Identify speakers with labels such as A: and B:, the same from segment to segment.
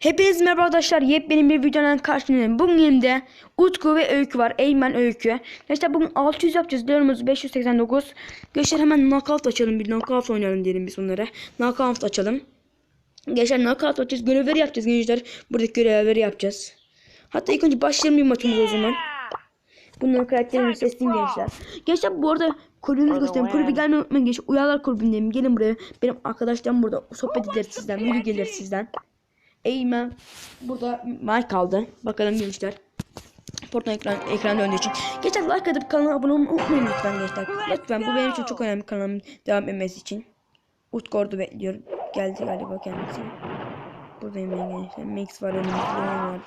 A: Hepiniz merhaba arkadaşlar. Yepyeni bir videodan karşınızdayım. Bugün elimde Utku ve Öykü var. Eymen Öykü. Arkadaşlar bugün 600 yapacağız. Diyorumuz 589. Gençler hemen knockout açalım. Bir knockout oynayalım diyelim biz onlara. Knockout açalım. Gençler knockout açacağız. Görevleri yapacağız gençler. Buradaki görevleri yapacağız. Hatta ilk önce başlayalım bir maçımız o zaman. Bunların karakterini seçsin gençler. Gençler bu arada kulübümüzü göstereyim. Kulübü gelmeyi unutmayın gençler. Uyarlar kulübündeyim. Gelin buraya. Benim arkadaşlarım burada. Sohbet ederiz sizden. Video gelir sizden. Eymen burada mic aldı. Bakalım gençler. Portal ekran, ekran döndüğü için. Gençler like atıp kanala abone olmayı unutmayın lütfen gençler. Lütfen bu benim için çok önemli kanalım devam etmesi için. Utkordu bekliyorum. Geldi galiba kendisi. Buradayım ben gençler. Max var önümüzde. Var.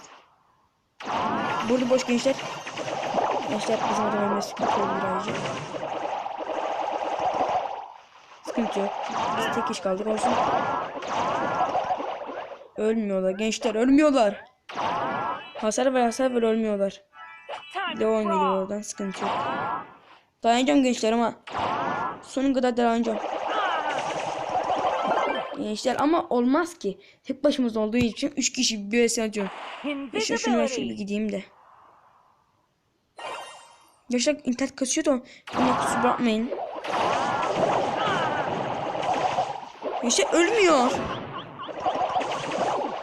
A: Burada boş gençler. Gençler bizim adam ölmesi sıkıntı oldu birazcık. Sıkıntı yok. Biz tek iş kaldık olsun. Ölmüyorlar gençler ölmüyorlar. Hasar ver hasar ver ölmüyorlar. Devam geliyor oradan sıkıntı yok. Dayanacağım gençler ama sonuna kadar dayanacağım. Gençler ama olmaz ki. Tek başımız olduğu için 3 kişi bir vs atıyorum. Gençler şunu ben şöyle gideyim de. Gençler internet kasıyor da ama kusura bakmayın. Gençler ölmüyor.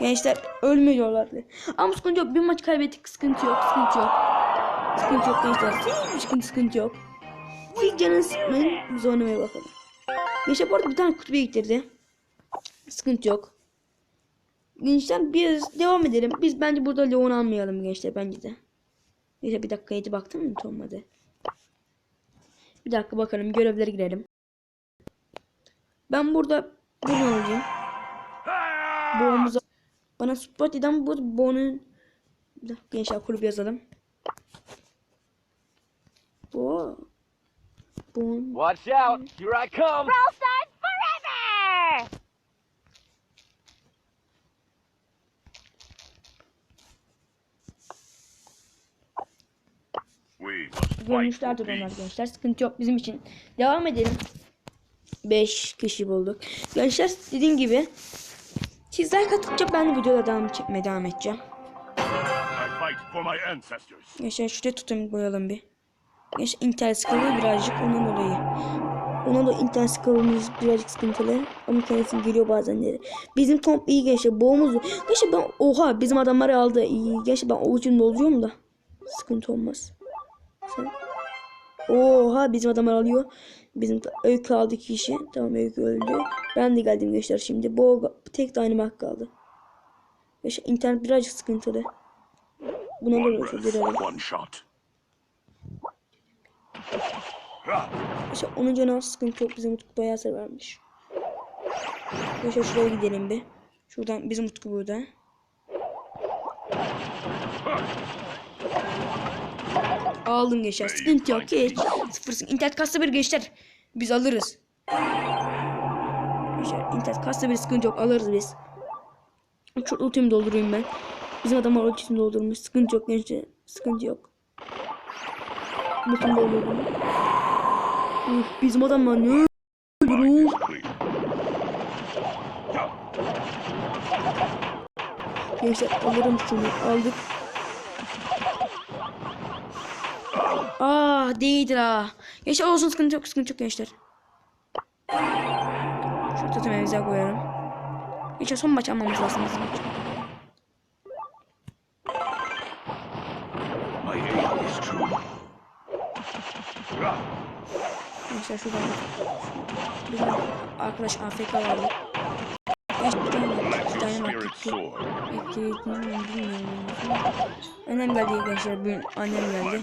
A: Gençler ölmüyorlardı. Ama sıkıntı yok. Bir maç kaybettik. Sıkıntı yok. Sıkıntı yok. Sıkıntı yok gençler. Sıkıntı, sıkıntı yok. Hiç canını sıkmayın. Biz oynamaya bakalım. Gençler bu arada bir tane kutu biriktirdi. Sıkıntı yok. Gençler biz devam edelim. Biz bence burada Leon almayalım gençler bence de. Neyse bir dakika yedi baktım mı olmadı. Bir dakika bakalım görevlere girelim. Ben burada bunu alayım. Boğumuza bana Spotify'dan bu Bo'nun Bir dakika, gençler kulüp yazalım. Bo Bon
B: Watch out! Here I come!
C: Ralston forever!
A: Görmüşlerdir onlar gençler. Sıkıntı yok bizim için. Devam edelim. 5 kişi bulduk. Gençler dediğim gibi sizler katılınca ben videoda devam çekmeye devam edeceğim. Gençler şuraya tutayım koyalım bir. Gençler internet sıkıntı birazcık ondan dolayı. Ona da internet sıkıntımız birazcık sıkıntılı. Ama kendisi geliyor bazenleri. Bizim komp iyi gençler. Boğumuz yok. Gençler ben oha bizim adamları aldı. İyi. Gençler ben avucunu dolduruyorum da. Sıkıntı olmaz. Sen... Oha bizim adamlar alıyor. Bizim öykü aldı iki kişi. Tamam öykü öldü. Ben de geldim gençler şimdi. Bu tek hak kaldı. Gençler internet birazcık sıkıntılı. Buna da özür
D: shot.
A: İşte onun canı sıkıntı yok. Bizim Utku bayağı severmiş. Neyse şuraya gidelim bir. Şuradan bizim Utku burada. Aldım gençler. Sıkıntı yok hiç. Sıfır sıkıntı. İnternet kasta bir gençler. Biz alırız. Gençler internet kasta bir sıkıntı yok. Alırız biz. Şu ultimi doldurayım ben. Bizim adamlar ultisini doldurmuş. Sıkıntı yok gençler. Sıkıntı yok. Ultimi doldurdum. Uf, bizim adamlar ne öldü
D: mine
A: lan?
D: is clear.
A: Gençler alırım şunu aldık. Ah değildir ha. Gençler olsun sıkıntı yok sıkıntı yok gençler. Şu totemimize koyalım. Gençler son maç almamız lazım bizim maç. Gençler şuradan bizim arkadaş AFK vardı. Gençler
D: soar.
A: bilmiyorum. Annem geldi gençler bugün annem geldi.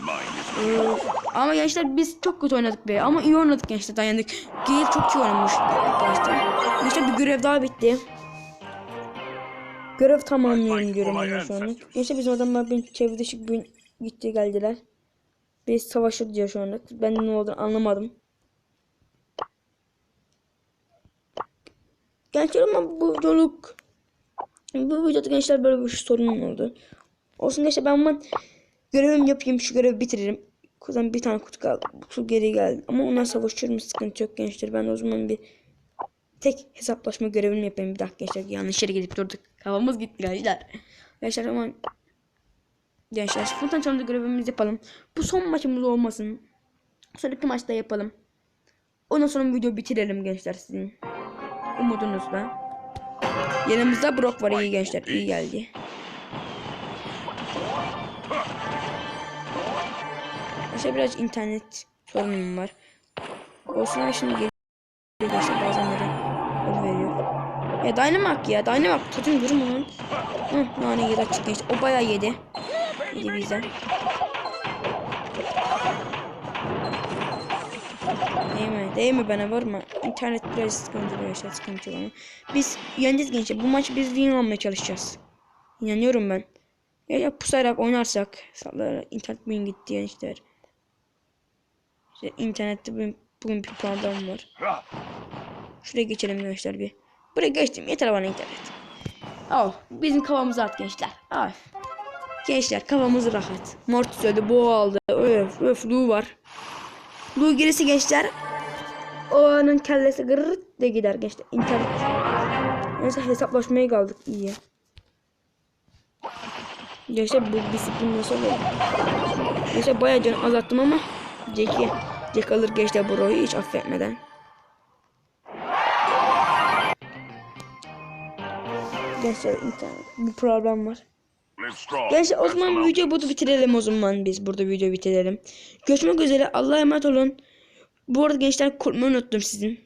A: Ee, ama gençler biz çok kötü oynadık be. Ama iyi oynadık gençler dayandık. Gale çok iyi oynamış başta. Gençler bir görev daha bitti. Görev tamamlıyorum diyorum ben şu anlık. Gençler bizim adamlar bir çevrede bugün gitti geldiler. Biz savaşır diyor şu anlık. Ben ne olduğunu anlamadım. Gençler ama bu videoluk bu videoda gençler böyle bir sorun oldu. Olsun gençler ben hemen görevimi yapayım şu görevi bitiririm. Kuzen bir tane kutu kaldı. Kutu geri geldi. Ama onlar savaşıyorum sıkıntı yok gençler. Ben o zaman bir tek hesaplaşma görevini yapayım bir dakika gençler. Yanlış yere gidip durduk. Kafamız gitti gençler. Gençler ama Gençler Sultan Çam'da görevimizi yapalım. Bu son maçımız olmasın. Sonraki maçta yapalım. Ondan sonra videoyu bitirelim gençler sizin. Umudunuzla. Yanımızda Brock var iyi gençler. iyi geldi. Mesela biraz internet sorunum var. Olsun şimdi geliyor gençler bazenleri. Onu veriyor. Ya Dynamax ya Dynamax tutun durma lan. Hı, nane yedi açık gençler. O bayağı yedi. Yedi bizden. Değil mi bana vurma. İnternet biraz sıkıntılı yaşar sıkıntı ama. Biz yeneceğiz gençler. Bu maçı biz win almaya çalışacağız. İnanıyorum ben. Ya, ya pusarak oynarsak. Sallar internet bugün gitti gençler. İşte internette bugün, bugün bir problem var. Şuraya geçelim gençler bir. Buraya geçtim. Yeter bana internet. Al. Bizim kafamızı at gençler. Al. Gençler kafamız rahat. Mortis öldü. Boğa aldı. Öf öf. Var. Lu gerisi gençler. O'nun kellesi gırırt de gider gençler. İnternet. Neyse hesaplaşmaya kaldık. iyi. Gençler bu disiplin nasıl olur? Gençler bayağı can azalttım ama Jack'i Jack alır gençler bu Roy'u hiç affetmeden. Gençler internet bir problem var. Gençler o zaman videoyu burada bitirelim o zaman biz burada videoyu bitirelim. Görüşmek üzere Allah'a emanet olun. Bu arada gençler kutluyu unuttum sizin.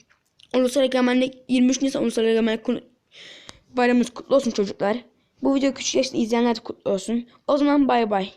A: Ulusal Egemenlik 23 Nisan Ulusal Egemenlik Bayramınız kutlu olsun çocuklar. Bu videoyu küçük yaşta izleyenler de kutlu olsun. O zaman bay bay.